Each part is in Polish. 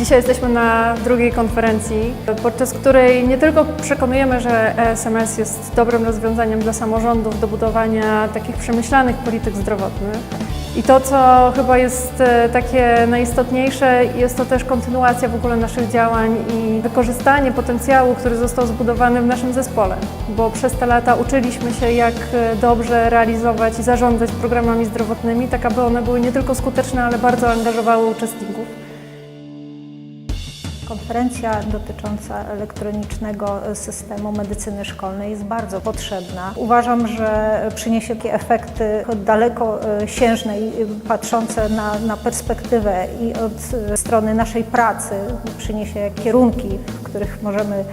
Dzisiaj jesteśmy na drugiej konferencji, podczas której nie tylko przekonujemy, że ESMS jest dobrym rozwiązaniem dla samorządów do budowania takich przemyślanych polityk zdrowotnych. I to, co chyba jest e, takie najistotniejsze, jest to też kontynuacja w ogóle naszych działań i wykorzystanie potencjału, który został zbudowany w naszym zespole, bo przez te lata uczyliśmy się, jak e, dobrze realizować i zarządzać programami zdrowotnymi, tak aby one były nie tylko skuteczne, ale bardzo angażowały uczestników. Konferencja dotycząca elektronicznego systemu medycyny szkolnej jest bardzo potrzebna. Uważam, że przyniesie takie efekty dalekosiężne i patrzące na, na perspektywę i od strony naszej pracy przyniesie kierunki, w których możemy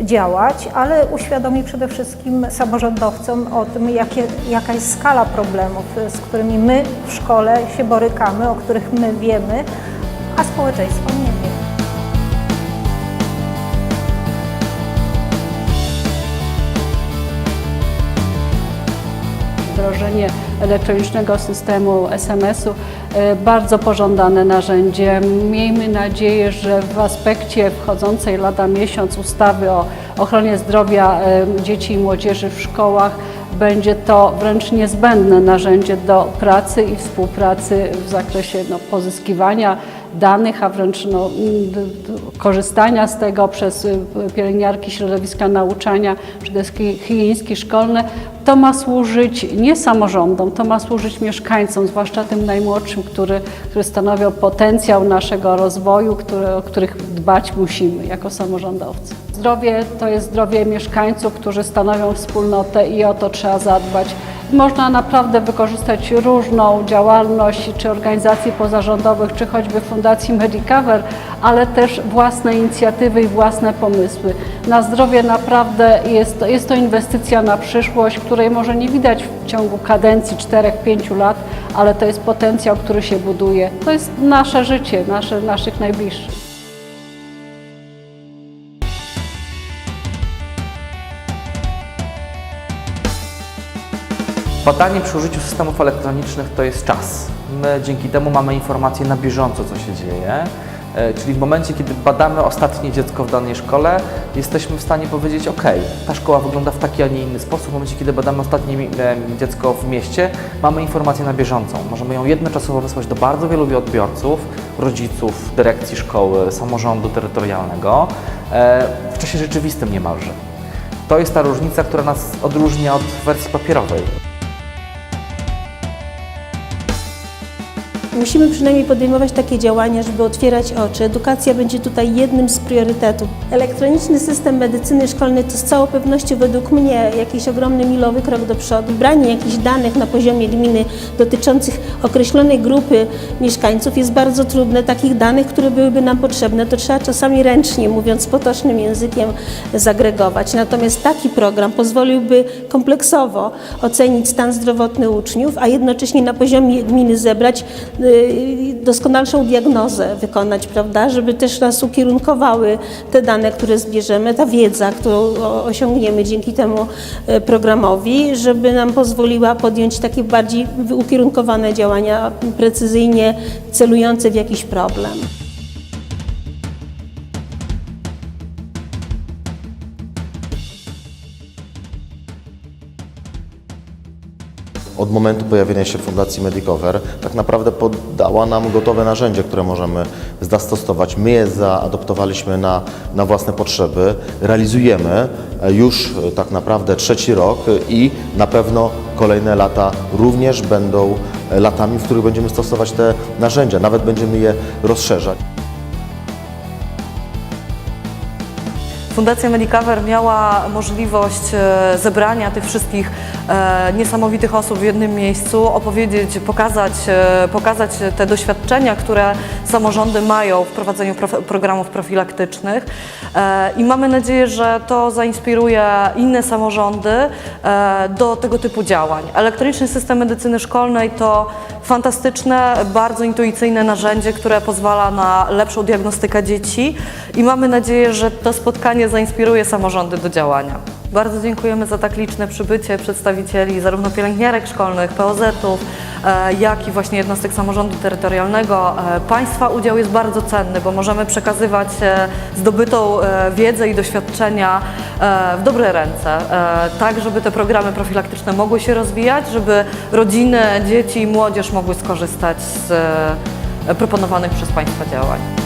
e, działać, ale uświadomi przede wszystkim samorządowcom o tym, jakie, jaka jest skala problemów, z którymi my w szkole się borykamy, o których my wiemy, a społeczeństwo nie wie. Wdrożenie elektronicznego systemu SMS-u e, bardzo pożądane narzędzie. Miejmy nadzieję, że w aspekcie wchodzącej lada miesiąc ustawy o ochronie zdrowia e, dzieci i młodzieży w szkołach będzie to wręcz niezbędne narzędzie do pracy i współpracy w zakresie no, pozyskiwania danych, a wręcz no, korzystania z tego przez y, pielęgniarki środowiska nauczania, przede wszystkim higienistki szkolne, to ma służyć nie samorządom, to ma służyć mieszkańcom, zwłaszcza tym najmłodszym, który, który stanowią potencjał naszego rozwoju, który, o których dbać musimy jako samorządowcy. Zdrowie to jest zdrowie mieszkańców, którzy stanowią wspólnotę i o to trzeba zadbać. Można naprawdę wykorzystać różną działalność, czy organizacji pozarządowych, czy choćby Fundacji Medicover, ale też własne inicjatywy i własne pomysły. Na zdrowie naprawdę jest to, jest to inwestycja na przyszłość, której może nie widać w ciągu kadencji 4-5 lat, ale to jest potencjał, który się buduje. To jest nasze życie, nasze, naszych najbliższych. Badanie przy użyciu systemów elektronicznych to jest czas. My dzięki temu mamy informacje na bieżąco, co się dzieje. E, Czyli w momencie, kiedy badamy ostatnie dziecko w danej szkole, jesteśmy w stanie powiedzieć, ok, ta szkoła wygląda w taki, a nie inny sposób. W momencie, kiedy badamy ostatnie dziecko w mieście, mamy informację na bieżącą. Możemy ją jednoczasowo wysłać do bardzo wielu odbiorców, rodziców, dyrekcji szkoły, samorządu terytorialnego, e, w czasie rzeczywistym niemalże. To jest ta różnica, która nas odróżnia od wersji papierowej. Musimy przynajmniej podejmować takie działania, żeby otwierać oczy. Edukacja będzie tutaj jednym z priorytetów. Elektroniczny system medycyny szkolnej to z całą pewnością według mnie jakiś ogromny milowy krok do przodu. Branie jakichś danych na poziomie gminy dotyczących określonej grupy mieszkańców jest bardzo trudne. Takich danych, które byłyby nam potrzebne, to trzeba czasami ręcznie, mówiąc potocznym językiem, zagregować. Natomiast taki program pozwoliłby kompleksowo ocenić stan zdrowotny uczniów, a jednocześnie na poziomie gminy zebrać y, doskonalszą diagnozę wykonać, prawda, żeby też nas ukierunkowały te dane, które zbierzemy, ta wiedza, którą osiągniemy dzięki temu e, programowi, żeby nam pozwoliła podjąć takie bardziej ukierunkowane działania, precyzyjnie celujące w jakiś problem. Od momentu pojawienia się Fundacji Medicover tak naprawdę podała nam gotowe narzędzie, które możemy zastosować. My je zaadoptowaliśmy na, na własne potrzeby, realizujemy e, już e, tak naprawdę trzeci rok i na pewno kolejne lata również będą e, latami, w których będziemy stosować te narzędzia, nawet będziemy je rozszerzać. Fundacja Medicover miała możliwość e, zebrania tych wszystkich e, niesamowitych osób w jednym miejscu, opowiedzieć, pokazać, e, pokazać te doświadczenia, które samorządy mają w prowadzeniu programów profilaktycznych i mamy nadzieję, że to zainspiruje inne samorządy do tego typu działań. Elektroniczny system medycyny szkolnej to fantastyczne, bardzo intuicyjne narzędzie, które pozwala na lepszą diagnostykę dzieci i mamy nadzieję, że to spotkanie zainspiruje samorządy do działania. Bardzo dziękujemy za tak liczne przybycie przedstawicieli zarówno pielęgniarek szkolnych, POZ-ów, e, jak i właśnie jednostek samorządu terytorialnego. E, Państwa udział jest bardzo cenny, bo możemy przekazywać e, zdobytą wiedzę i doświadczenia w dobre ręce, tak żeby te programy profilaktyczne mogły się rozwijać, żeby rodziny, dzieci i młodzież mogły skorzystać z proponowanych przez Państwa działań.